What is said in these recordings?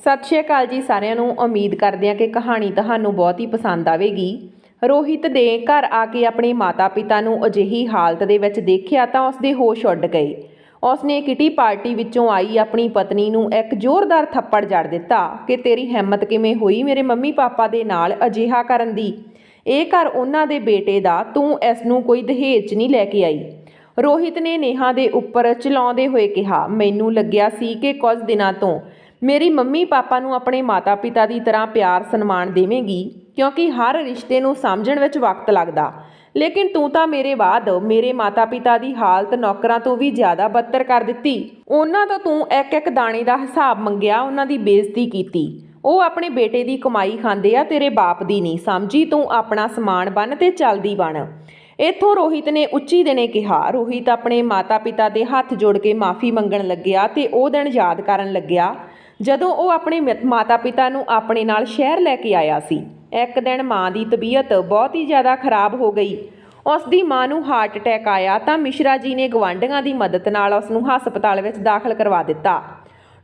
ਸਤਿ ਸ਼੍ਰੀ ਅਕਾਲ ਜੀ ਸਾਰਿਆਂ ਨੂੰ। ਉਮੀਦ ਕਰਦੇ ਹਾਂ ਕਿ ਕਹਾਣੀ ਤੁਹਾਨੂੰ ਬਹੁਤ ਹੀ ਪਸੰਦ ਆਵੇਗੀ। ਰੋਹਿਤ ਦੇ ਘਰ ਆ ਕੇ ਆਪਣੇ ਮਾਤਾ-ਪਿਤਾ ਨੂੰ ਅਜਿਹੀ ਹਾਲਤ ਦੇ ਵਿੱਚ ਦੇਖਿਆ ਤਾਂ ਉਸਦੇ ਹੋਸ਼ ਉੱਡ ਗਏ। ਉਸਨੇ ਕਿਟੀ ਪਾਰਟੀ ਵਿੱਚੋਂ ਆਈ ਆਪਣੀ ਪਤਨੀ ਨੂੰ ਇੱਕ ਜ਼ੋਰਦਾਰ ਥੱਪੜ ਜੜ ਦਿੱਤਾ ਕਿ ਤੇਰੀ ਹਿੰਮਤ ਕਿਵੇਂ ਹੋਈ ਮੇਰੇ ਮੰਮੀ ਪਾਪਾ ਦੇ ਨਾਲ ਅਜਿਹਾ ਕਰਨ ਦੀ? ਇਹ ਘਰ ਉਹਨਾਂ ਦੇ ਬੇਟੇ ਦਾ, ਤੂੰ ਇਸ ਨੂੰ ਕੋਈ ਦਹੇਜ ਨਹੀਂ ਲੈ ਕੇ ਆਈ। ਰੋਹਿਤ ਨੇ ਨੇਹਾ ਦੇ ਉੱਪਰ ਚਲਾਉਂਦੇ ਹੋਏ ਕਿਹਾ, ਮੈਨੂੰ ਲੱਗਿਆ ਸੀ ਕਿ ਕੁਝ ਦਿਨਾਂ ਤੋਂ ਮੇਰੀ ਮੰਮੀ ਪਾਪਾ ਨੂੰ ਆਪਣੇ ਮਾਤਾ-ਪਿਤਾ ਦੀ ਤਰ੍ਹਾਂ ਪਿਆਰ, ਸਨਮਾਨ ਦੇਵੇਂਗੀ, ਕਿਉਂਕਿ ਹਰ ਰਿਸ਼ਤੇ ਨੂੰ ਸਮਝਣ ਵਿੱਚ ਵਕਤ ਲੱਗਦਾ। ਲੇਕਿਨ ਤੂੰ ਤਾਂ ਮੇਰੇ ਬਾਅਦ ਮੇਰੇ ਮਾਤਾ-ਪਿਤਾ ਦੀ ਹਾਲਤ ਨੌਕਰਾਂ ਤੋਂ ਵੀ ਜ਼ਿਆਦਾ ਬੱਤਰ ਕਰ ਦਿੱਤੀ। ਉਹਨਾਂ ਤੋਂ ਤੂੰ ਇੱਕ ਇੱਕ ਦਾਣੇ ਦਾ ਹਿਸਾਬ ਮੰਗਿਆ, ਉਹਨਾਂ ਦੀ ਬੇਇੱਜ਼ਤੀ ਕੀਤੀ। ਉਹ ਆਪਣੇ ਬੇਟੇ ਦੀ ਕਮਾਈ ਖਾਂਦੇ ਆ, ਤੇਰੇ ਬਾਪ ਦੀ ਨਹੀਂ। ਸਮਝੀ ਤੂੰ ਆਪਣਾ ਸਮਾਨ ਬਣ ਤੇ ਚੱਲਦੀ ਬਣ। ਇੱਥੋਂ ਰੋਹਿਤ ਨੇ ਉੱਚੀ ਦਿਨੇ ਕਿਹਾ, ਰੋਹਿਤ ਆਪਣੇ ਮਾਤਾ-ਪਿਤਾ ਦੇ ਹੱਥ ਜੋੜ ਕੇ ਮਾਫੀ ਮੰਗਣ ਲੱਗਿਆ ਤੇ ਉਹ ਦਿਨ ਯਾਦ ਕਰਨ ਲੱਗਿਆ। ਜਦੋਂ ਉਹ ਆਪਣੇ ਮ- ਮਾਤਾ-ਪਿਤਾ ਨੂੰ ਆਪਣੇ ਨਾਲ ਸ਼ਹਿਰ ਲੈ ਕੇ ਆਇਆ ਸੀ, ਇੱਕ ਦਿਨ ਮਾਂ ਦੀ ਤਬੀਅਤ ਬਹੁਤ ਹੀ ਜ਼ਿਆਦਾ ਖਰਾਬ ਹੋ ਗਈ। ਉਸ ਦੀ ਮਾਂ ਨੂੰ ਹਾਰਟ ਅਟੈਕ ਆਇਆ ਤਾਂ ਮਿਸ਼ਰਾ ਜੀ ਨੇ ਗਵਾਂਢੀਆਂ ਦੀ ਮਦਦ ਨਾਲ ਉਸ ਨੂੰ ਹਸਪਤਾਲ ਵਿੱਚ ਦਾਖਲ ਕਰਵਾ ਦਿੱਤਾ।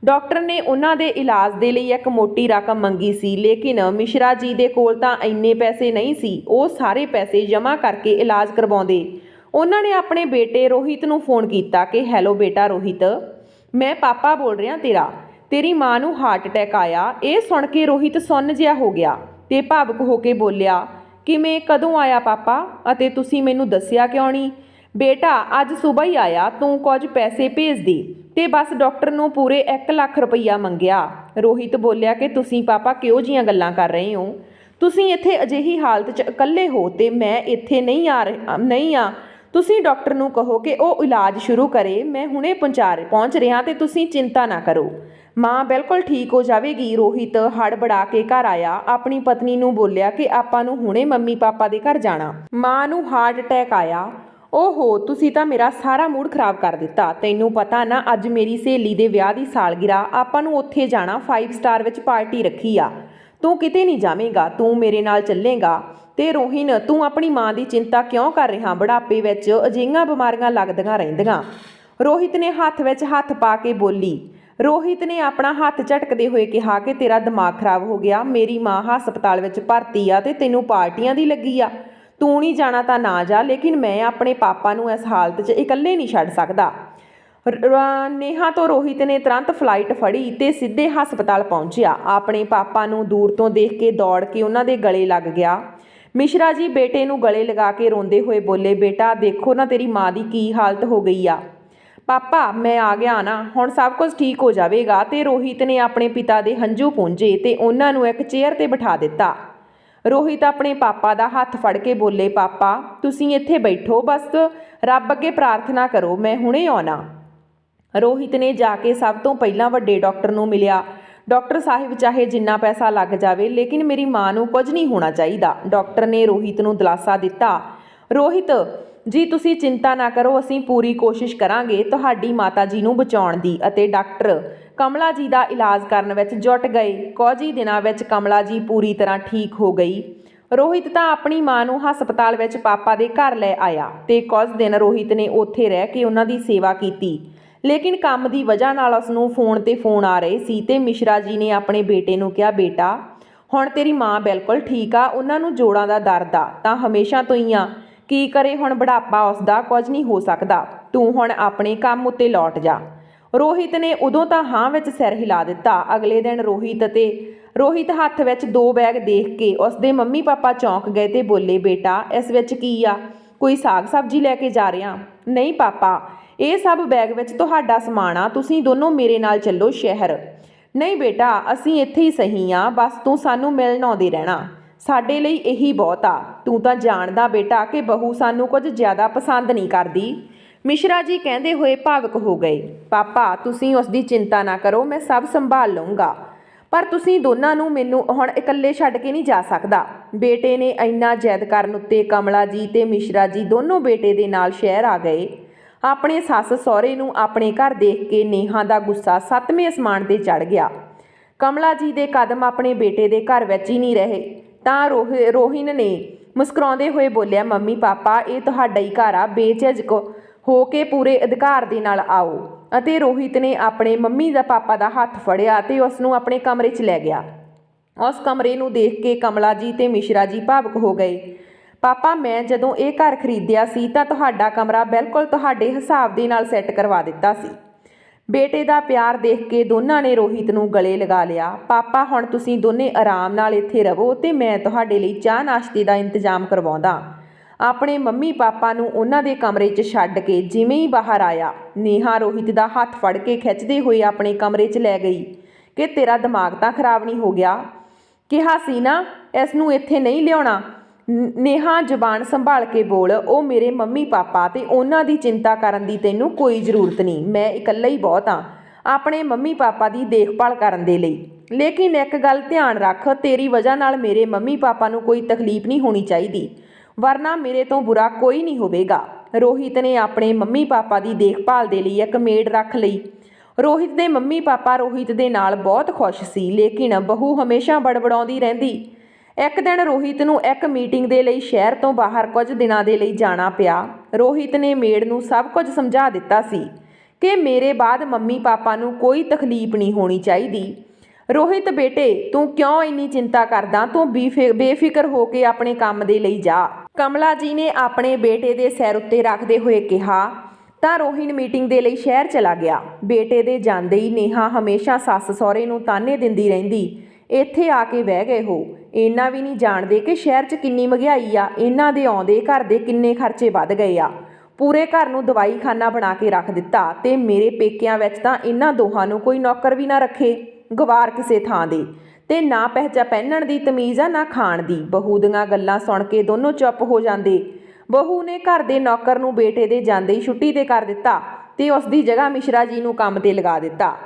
ਡਾਕਟਰ ਨੇ ਉਹਨਾਂ ਦੇ ਇਲਾਜ ਦੇ ਲਈ ਇੱਕ ਮੋਟੀ ਰਕਮ ਮੰਗੀ ਸੀ, ਲੇਕਿਨ ਮਿਸ਼ਰਾ ਜੀ ਦੇ ਕੋਲ ਤਾਂ ਇੰਨੇ ਪੈਸੇ ਨਹੀਂ ਸੀ, ਉਹ ਸਾਰੇ ਪੈਸੇ ਜਮ੍ਹਾਂ ਕਰਕੇ ਇਲਾਜ ਕਰਵਾਉਂਦੇ। ਉਹਨਾਂ ਨੇ ਆਪਣੇ ਬੇਟੇ ਰੋਹਿਤ ਨੂੰ ਫੋਨ ਕੀਤਾ ਕਿ, ਹੈਲੋ ਬੇਟਾ ਰੋਹਿਤ, ਮੈਂ ਪਾਪਾ ਬੋਲ ਰਿਹਾ ਤੇਰਾ। ਤੇਰੀ ਮਾਂ ਨੂੰ ਹਾਰਟ ਅਟੈਕ ਆਇਆ। ਇਹ ਸੁਣ ਕੇ ਰੋਹਿਤ ਸੁੰਨ ਜਿਹਾ ਹੋ ਗਿਆ ਤੇ ਭਾਵੁਕ ਹੋ ਕੇ ਬੋਲਿਆ, ਕਿਵੇਂ, ਕਦੋਂ ਆਇਆ ਪਾਪਾ? ਅਤੇ ਤੁਸੀਂ ਮੈਨੂੰ ਦੱਸਿਆ ਕਿਉਂ ਨਹੀਂ ਬੇਟਾ, ਅੱਜ ਸਵੇਰ ਹੀ ਆਇਆ, ਤੂੰ ਕੁਝ ਪੈਸੇ ਭੇਜ ਦੇ ਤੇ ਬਸ ਡਾਕਟਰ ਨੂੰ ਪੂਰੇ 1 ਲੱਖ ਰੁਪਈਆ ਮੰਗਿਆ। ਰੋਹਿਤ ਬੋਲਿਆ ਕਿ ਤੁਸੀਂ ਪਾਪਾ ਕਿਉਂ ਜੀਆਂ ਗੱਲਾਂ ਕਰ ਰਹੇ ਹੋ? ਤੁਸੀਂ ਇੱਥੇ ਅਜਿਹੀ ਹਾਲਤ 'ਚ ਇਕੱਲੇ ਹੋ ਤੇ ਮੈਂ ਇੱਥੇ ਨਹੀਂ ਆ ਰਿਹਾ- ਨਹੀਂ ਆ। ਤੁਸੀਂ ਡਾਕਟਰ ਨੂੰ ਕਹੋ ਕਿ ਉਹ ਇਲਾਜ ਸ਼ੁਰੂ ਕਰੇ, ਮੈਂ ਹੁਣੇ ਪਹੁੰਚਾ, ਪਹੁੰਚ ਰਿਹਾ ਤੇ ਤੁਸੀਂ ਚਿੰਤਾ ਨਾ ਕਰੋ। ਮਾਂ ਬਿਲਕੁਲ ਠੀਕ ਹੋ ਜਾਵੇਗੀ। ਰੋਹਿਤ ਹੜਬੜਾ ਕੇ ਘਰ ਆਇਆ। ਆਪਣੀ ਪਤਨੀ ਨੂੰ ਬੋਲਿਆ ਕਿ ਆਪਾਂ ਨੂੰ ਹੁਣੇ ਮੰਮੀ ਪਾਪਾ ਦੇ ਘਰ ਜਾਣਾ। ਮਾਂ ਨੂੰ ਹਾਰਟ ਅਟੈਕ ਆਇਆ। ਓਹੋ, ਤੁਸੀਂ ਤਾਂ ਮੇਰਾ ਸਾਰਾ ਮੂਡ ਖਰਾਬ ਕਰ ਦਿੱਤਾ। ਤੈਨੂੰ ਪਤਾ ਨਾ, ਅੱਜ ਮੇਰੀ ਸਹੇਲੀ ਦੇ ਵਿਆਹ ਦੀ ਸਾਲਗਿਰਾ ਆਪਾਂ ਨੂੰ ਉੱਥੇ ਜਾਣਾ 5 ਸਟਾਰ ਵਿੱਚ ਪਾਰਟੀ ਰੱਖੀ ਆ। ਤੂੰ ਕਿਤੇ ਨਹੀਂ ਜਾਵੇਂਗਾ, ਤੂੰ ਮੇਰੇ ਨਾਲ ਚੱਲੇਗਾ। ਤੇ ਰੋਹਿਨ, ਤੂੰ ਆਪਣੀ ਮਾਂ ਦੀ ਚਿੰਤਾ ਕਿਉਂ ਕਰ ਰਿਹਾ? ਬੁਢਾਪੇ ਵਿੱਚ ਅਜਿਹੀਆਂ ਬਿਮਾਰੀਆਂ ਲੱਗਦੀਆਂ ਰਹਿੰਦੀਆਂ। ਰੋਹਿਤ ਨੇ ਹੱਥ ਵਿੱਚ ਹੱਥ ਪਾ ਕੇ ਬੋਲੀ ਰੋਹਿਤ ਨੇ ਆਪਣਾ ਹੱਥ ਝਟਕਦੇ ਹੋਏ ਕਿਹਾ ਕਿ ਤੇਰਾ ਦਿਮਾਗ ਖਰਾਬ ਹੋ ਗਿਆ, ਮੇਰੀ ਮਾਂ ਹਸਪਤਾਲ ਵਿੱਚ ਭਰਤੀ ਆ ਤੇ ਤੈਨੂੰ ਪਾਰਟੀਆਂ ਦੀ ਲੱਗੀ ਆ। ਤੂੰ ਨਹੀਂ ਜਾਣਾ ਤਾਂ ਨਾ ਜਾ, ਲੇਕਿਨ ਮੈਂ ਆਪਣੇ ਪਾਪਾ ਨੂੰ ਇਸ ਹਾਲਤ 'ਚ ਇਕੱਲੇ ਨਹੀਂ ਛੱਡ ਸਕਦਾ। ਰ- ਨੇਹਾ ਤੋਂ ਰੋਹਿਤ ਨੇ ਤੁਰੰਤ ਫਲਾਈਟ ਫੜੀ ਤੇ ਸਿੱਧੇ ਹਸਪਤਾਲ ਪਹੁੰਚਿਆ। ਆਪਣੇ ਪਾਪਾ ਨੂੰ ਦੂਰ ਤੋਂ ਦੇਖ ਕੇ ਦੌੜ ਕੇ ਉਹਨਾਂ ਦੇ ਗਲੇ ਲੱਗ ਗਿਆ। ਮਿਸ਼ਰਾ ਜੀ ਬੇਟੇ ਨੂੰ ਗਲੇ ਲਗਾ ਕੇ ਰੋਂਦੇ ਹੋਏ ਬੋਲੇ, ਬੇਟਾ, ਦੇਖੋ ਨਾ ਤੇਰੀ ਮਾਂ ਦੀ ਕੀ ਹਾਲਤ ਹੋ ਗਈ ਆ। ਪਾਪਾ, ਮੈਂ ਆ ਗਿਆ ਨਾ, ਹੁਣ ਸਭ ਕੁਝ ਠੀਕ ਹੋ ਜਾਵੇਗਾ ਤੇ ਰੋਹਿਤ ਨੇ ਆਪਣੇ ਪਿਤਾ ਦੇ ਹੰਝੂ ਪੂੰਝੇ ਤੇ ਉਹਨਾਂ ਨੂੰ ਇੱਕ ਚੇਅਰ ਤੇ ਬਿਠਾ ਦਿੱਤਾ। ਰੋਹਿਤ ਆਪਣੇ ਪਾਪਾ ਦਾ ਹੱਥ ਫੜ ਕੇ ਬੋਲੇ, ਪਾਪਾ, ਤੁਸੀਂ ਇੱਥੇ ਬੈਠੋ, ਬਸ ਰੱਬ ਅੱਗੇ ਪ੍ਰਾਰਥਨਾ ਕਰੋ, ਮੈਂ ਹੁਣੇ ਆਉਣਾ। ਰੋਹਿਤ ਨੇ ਜਾ ਕੇ ਸਭ ਤੋਂ ਪਹਿਲਾਂ ਵੱਡੇ ਡਾਕਟਰ ਨੂੰ ਮਿਲਿਆ। ਡਾਕਟਰ ਸਾਹਿਬ, ਚਾਹੇ ਜਿੰਨਾ ਪੈਸਾ ਲੱਗ ਜਾਵੇ, ਲੇਕਿਨ ਮੇਰੀ ਮਾਂ ਨੂੰ ਕੁਝ ਨਹੀਂ ਹੋਣਾ ਚਾਹੀਦਾ। ਡਾਕਟਰ ਨੇ ਰੋਹਿਤ ਨੂੰ ਦਿਲਾਸਾ ਦਿੱਤਾ। ਰੋਹਿਤ ਜੀ, ਤੁਸੀਂ ਚਿੰਤਾ ਨਾ ਕਰੋ, ਅਸੀਂ ਪੂਰੀ ਕੋਸ਼ਿਸ਼ ਕਰਾਂਗੇ ਤੁਹਾਡੀ ਮਾਤਾ ਜੀ ਨੂੰ ਬਚਾਉਣ ਦੀ ਅਤੇ ਡਾਕਟਰ ਕਮਲਾ ਜੀ ਦਾ ਇਲਾਜ ਕਰਨ ਵਿੱਚ ਜੁਟ ਗਏ। ਕੁਝ ਹੀ ਦਿਨਾਂ ਵਿੱਚ ਕਮਲਾ ਜੀ ਪੂਰੀ ਤਰ੍ਹਾਂ ਠੀਕ ਹੋ ਗਈ। ਰੋਹਿਤ ਤਾਂ ਆਪਣੀ ਮਾਂ ਨੂੰ ਹਸਪਤਾਲ ਵਿੱਚ ਪਾਪਾ ਦੇ ਘਰ ਲੈ ਆਇਆ ਤੇ ਕੁਝ ਦਿਨ ਰੋਹਿਤ ਨੇ ਉੱਥੇ ਰਹਿ ਕੇ ਉਹਨਾਂ ਦੀ ਸੇਵਾ ਕੀਤੀ। ਲੇਕਿਨ ਕੰਮ ਦੀ ਵਜ੍ਹਾ ਨਾਲ ਉਸ ਨੂੰ ਫੋਨ ਤੇ ਫੋਨ ਆ ਰਹੇ ਸੀ ਤੇ ਮਿਸ਼ਰਾ ਜੀ ਨੇ ਆਪਣੇ ਬੇਟੇ ਨੂੰ ਕਿਹਾ, ਬੇਟਾ, ਹੁਣ ਤੇਰੀ ਮਾਂ ਬਿਲਕੁਲ ਠੀਕ ਆ, ਉਹਨਾਂ ਨੂੰ ਜੋੜਾਂ ਦਾ ਦਰਦ ਆ, ਤਾਂ ਹਮੇਸ਼ਾ ਤੋਂ ਹੀ ਆ। ਕੀ ਕਰੇ ਹੁਣ ਬੁਢਾਪਾ ਉਸ ਦਾ ਕੁਝ ਨਹੀਂ ਹੋ ਸਕਦਾ। ਤੂੰ ਹੁਣ ਆਪਣੇ ਕੰਮ ਉੱਤੇ ਲੌਟ ਜਾ। ਰੋਹਿਤ ਨੇ ਉਦੋਂ ਤਾਂ ਹਾਂ ਵਿੱਚ ਸਿਰ ਹਿਲਾ ਦਿੱਤਾ। ਅਗਲੇ ਦਿਨ ਰੋਹਿਤ ਅਤੇ ਰੋਹਿਤ ਹੱਥ ਵਿੱਚ ਦੋ ਬੈਗ ਦੇਖ ਕੇ ਉਸ ਦੇ ਮੰਮੀ ਪਾਪਾ ਚੌਂਕ ਗਏ ਤੇ ਬੋਲੇ, ਬੇਟਾ, ਇਸ ਵਿੱਚ ਕੀ ਆ? ਕੋਈ ਸਾਗ ਸਬਜ਼ੀ ਲੈ ਕੇ ਜਾ ਰਿਹਾ? ਨਹੀਂ ਪਾਪਾ, ਇਹ ਸਭ ਬੈਗ ਵਿੱਚ ਤੁਹਾਡਾ ਸਮਾਨ ਆ। ਤੁਸੀਂ ਦੋਨੋਂ ਮੇਰੇ ਨਾਲ ਚੱਲੋ ਸ਼ਹਿਰ। ਨਹੀਂ ਬੇਟਾ, ਅਸੀਂ ਇੱਥੇ ਹੀ ਸਹੀ ਆ। ਬਸ ਤੂੰ ਸਾਨੂੰ ਮਿਲਣ ਆਉਂਦੇ ਰਹਿਣਾ। ਸਾਡੇ ਲਈ ਇਹੀ ਬਹੁਤ ਆ। ਤੂੰ ਤਾਂ ਜਾਣਦਾ ਬੇਟਾ ਕਿ ਬਹੂ ਸਾਨੂੰ ਕੁਝ ਜ਼ਿਆਦਾ ਪਸੰਦ ਨਹੀਂ ਕਰਦੀ। ਮਿਸ਼ਰਾ ਜੀ ਕਹਿੰਦੇ ਹੋਏ ਭਾਵਕ ਹੋ ਗਏ। ਪਾਪਾ, ਤੁਸੀਂ ਉਸ ਦੀ ਚਿੰਤਾ ਨਾ ਕਰੋ, ਮੈਂ ਸਭ ਸੰਭਾਲ ਲਵਾਂਗਾ ਪਰ ਤੁਸੀਂ ਦੋਨਾਂ ਨੂੰ ਮੈਨੂੰ ਹੁਣ ਇਕੱਲੇ ਛੱਡ ਕੇ ਨਹੀਂ ਜਾ ਸਕਦਾ। ਬੇਟੇ ਨੇ ਇੰਨਾ ਜੈਦ ਕਰਨ ਉੱਤੇ ਕਮਲਾ ਜੀ ਤੇ ਮਿਸ਼ਰਾ ਜੀ ਦੋਨੋਂ ਬੇਟੇ ਦੇ ਨਾਲ ਸ਼ਹਿਰ ਆ ਗਏ। ਆਪਣੇ ਸੱਸ ਸਹੁਰੇ ਨੂੰ ਆਪਣੇ ਘਰ ਦੇਖ ਕੇ ਨੇਹਾ ਦਾ ਗੁੱਸਾ ਸੱਤਵੇਂ ਅਸਮਾਨ ਤੇ ਚੜ ਗਿਆ। ਕਮਲਾ ਜੀ ਦੇ ਕਦਮ ਆਪਣੇ ਬੇਟੇ ਦੇ ਘਰ ਵਿੱਚ ਹੀ ਨਹੀਂ ਰਹੇ। ਤਾਂ ਰੋਹ- ਰੋਹਿਨ ਨੇ ਮੁਸਕਰਾਉਂਦੇ ਹੋਏ ਬੋਲਿਆ, ਮੰਮੀ, ਪਾਪਾ, ਇਹ ਤੁਹਾਡਾ ਹੀ ਘਰ ਆ, ਬੇਝਿਜਕ ਹੋ ਕੇ ਪੂਰੇ ਅਧਿਕਾਰ ਦੇ ਨਾਲ ਆਓ। ਅਤੇ ਰੋਹਿਤ ਨੇ ਆਪਣੇ ਮੰਮੀ ਦਾ ਪਾਪਾ ਦਾ ਹੱਥ ਫੜਿਆ ਤੇ ਉਸ ਨੂੰ ਆਪਣੇ ਕਮਰੇ 'ਚ ਲੈ ਗਿਆ। ਉਸ ਕਮਰੇ ਨੂੰ ਦੇਖ ਕੇ ਕਮਲਾ ਜੀ ਤੇ ਮਿਸ਼ਰਾ ਜੀ ਭਾਵੁਕ ਹੋ ਗਏ। ਪਾਪਾ, ਮੈਂ ਜਦੋਂ ਇਹ ਘਰ ਖਰੀਦਿਆ ਸੀ ਤਾਂ ਤੁਹਾਡਾ ਕਮਰਾ ਬਿਲਕੁਲ ਤੁਹਾਡੇ ਹਿਸਾਬ ਦੇ ਨਾਲ ਸੈੱਟ ਕਰਵਾ ਦਿੱਤਾ ਸੀ। ਬੇਟੇ ਦਾ ਪਿਆਰ ਦੇਖ ਕੇ ਦੋਨਾਂ ਨੇ ਰੋਹਿਤ ਨੂੰ ਗਲੇ ਲਗਾ ਲਿਆ। ਪਾਪਾ, ਹੁਣ ਤੁਸੀਂ ਦੋਨੇ ਆਰਾਮ ਨਾਲ ਇੱਥੇ ਰਹੋ ਤੇ ਮੈਂ ਤੁਹਾਡੇ ਲਈ ਚਾਹ ਨਾਸ਼ਤੇ ਦਾ ਇੰਤਜ਼ਾਮ ਕਰਵਾਉਂਦਾ। ਆਪਣੇ ਮੰਮੀ ਪਾਪਾ ਨੂੰ ਉਹਨਾਂ ਦੇ ਕਮਰੇ 'ਚ ਛੱਡ ਕੇ ਜਿਵੇਂ ਹੀ ਬਾਹਰ ਆਇਆ, ਨੇਹਾ ਰੋਹਿਤ ਦਾ ਹੱਥ ਫੜ ਕੇ ਖਿੱਚਦੇ ਹੋਏ ਆਪਣੇ ਕਮਰੇ 'ਚ ਲੈ ਗਈ। ਕਿ ਤੇਰਾ ਦਿਮਾਗ ਤਾਂ ਖਰਾਬ ਨਹੀਂ ਹੋ ਗਿਆ? ਕਿਹਾ ਸੀ ਨਾ, ਇਸ ਨੂੰ ਇੱਥੇ ਨਹੀਂ ਲਿਆਉਣਾ। ਨੇਹਾ ਜ਼ਬਾਨ ਸੰਭਾਲ ਕੇ ਬੋਲ, ਉਹ ਮੇਰੇ ਮੰਮੀ ਪਾਪਾ ਤੇ ਉਹਨਾਂ ਦੀ ਚਿੰਤਾ ਕਰਨ ਦੀ ਤੈਨੂੰ ਕੋਈ ਜ਼ਰੂਰਤ ਨਹੀਂ, ਮੈਂ ਇਕੱਲਾ ਹੀ ਬਹੁਤ ਹਾਂ, ਆਪਣੇ ਮੰਮੀ ਪਾਪਾ ਦੀ ਦੇਖਭਾਲ ਕਰਨ ਦੇ ਲਈ। ਲੇਕਿਨ ਇੱਕ ਗੱਲ ਧਿਆਨ ਰੱਖ, ਤੇਰੀ ਵਜ੍ਹਾ ਨਾਲ ਮੇਰੇ ਮੰਮੀ ਪਾਪਾ ਨੂੰ ਕੋਈ ਤਕਲੀਫ ਨਹੀਂ ਹੋਣੀ ਚਾਹੀਦੀ, ਵਰਨਾ ਮੇਰੇ ਤੋਂ ਬੁਰਾ ਕੋਈ ਨਹੀਂ ਹੋਵੇਗਾ। ਰੋਹਿਤ ਨੇ ਆਪਣੇ ਮੰਮੀ ਪਾਪਾ ਦੀ ਦੇਖਭਾਲ ਦੇ ਲਈ ਇੱਕ ਮੇਡ ਰੱਖ ਲਈ। ਰੋਹਿਤ ਦੇ ਮੰਮੀ ਪਾਪਾ ਰੋਹਿਤ ਦੇ ਨਾਲ ਬਹੁਤ ਖੁਸ਼ ਸੀ, ਲੇਕਿਨ ਬਹੂ ਹਮੇਸ਼ਾ ਬੜਬੜਾਉਂਦੀ ਰਹਿੰਦੀ। ਇੱਕ ਦਿਨ ਰੋਹਿਤ ਨੂੰ ਇੱਕ ਮੀਟਿੰਗ ਦੇ ਲਈ ਸ਼ਹਿਰ ਤੋਂ ਬਾਹਰ ਕੁਝ ਦਿਨਾਂ ਦੇ ਲਈ ਜਾਣਾ ਪਿਆ। ਰੋਹਿਤ ਨੇ ਮੇੜ ਨੂੰ ਸਭ ਕੁਝ ਸਮਝਾ ਦਿੱਤਾ ਸੀ ਕਿ ਮੇਰੇ ਬਾਅਦ ਮੰਮੀ ਪਾਪਾ ਨੂੰ ਕੋਈ ਤਕਲੀਫ ਨਹੀਂ ਹੋਣੀ ਚਾਹੀਦੀ। ਰੋਹਿਤ, ਬੇਟੇ, ਤੂੰ ਕਿਉਂ ਇੰਨੀ ਚਿੰਤਾ ਕਰਦਾ? ਤੂੰ ਬੇਫਿ- ਬੇਫਿਕਰ ਹੋ ਕੇ ਆਪਣੇ ਕੰਮ ਦੇ ਲਈ ਜਾ। ਕਮਲਾ ਜੀ ਨੇ ਆਪਣੇ ਬੇਟੇ ਦੇ ਸਿਰ ਉੱਤੇ ਰੱਖਦੇ ਹੋਏ ਕਿਹਾ, ਤਾਂ ਰੋਹਿਣ ਮੀਟਿੰਗ ਦੇ ਲਈ ਸ਼ਹਿਰ ਚਲਾ ਗਿਆ। ਬੇਟੇ ਦੇ ਜਾਂਦੇ ਹੀ ਨੇਹਾ ਹਮੇਸ਼ਾ ਸੱਸ ਸਹੁਰੇ ਨੂੰ ਤਾਨੇ ਦਿੰਦੀ ਰਹਿੰਦੀ। ਇੱਥੇ ਆ ਕੇ ਬਹਿ ਗਏ ਹੋ ਇੰਨਾ ਵੀ ਨਹੀਂ ਜਾਣਦੇ ਕਿ ਸ਼ਹਿਰ 'ਚ ਕਿੰਨੀ ਮਹਿੰਗਾਈ ਆ, ਇਹਨਾਂ ਦੇ ਆਉਂਦੇ ਘਰ ਦੇ ਕਿੰਨੇ ਖਰਚੇ ਵੱਧ ਗਏ ਆ। ਪੂਰੇ ਘਰ ਨੂੰ ਦਵਾਈ ਖਾਨਾ ਬਣਾ ਕੇ ਰੱਖ ਦਿੱਤਾ ਤੇ ਮੇਰੇ ਪੇਕਿਆਂ ਵਿੱਚ ਤਾਂ ਇਹਨਾਂ ਦੋਹਾਂ ਨੂੰ ਕੋਈ ਨੌਕਰ ਵੀ ਨਾ ਰੱਖੇ, ਗਵਾਰ ਕਿਸੇ ਥਾਂ ਦੇ। ਤੇ ਨਾ ਪਹਿਚਾ ਪਹਿਨਣ ਦੀ ਤਮੀਜ਼ ਆ, ਨਾ ਖਾਣ ਦੀ। ਬਹੂ ਦੀਆਂ ਗੱਲਾਂ ਸੁਣ ਕੇ ਦੋਨੋਂ ਚੁੱਪ ਹੋ ਜਾਂਦੇ। ਬਹੂ ਨੇ ਘਰ ਦੇ ਨੌਕਰ ਨੂੰ ਬੇਟੇ ਦੇ ਜਾਂਦੇ ਹੀ ਛੁੱਟੀ ਤੇ ਕਰ ਦਿੱਤਾ ਤੇ ਉਸ ਦੀ ਜਗ੍ਹਾ ਮਿਸ਼ਰਾ ਜੀ ਨੂੰ ਕੰਮ ਤੇ ਲਗਾ ਦਿੱਤਾ।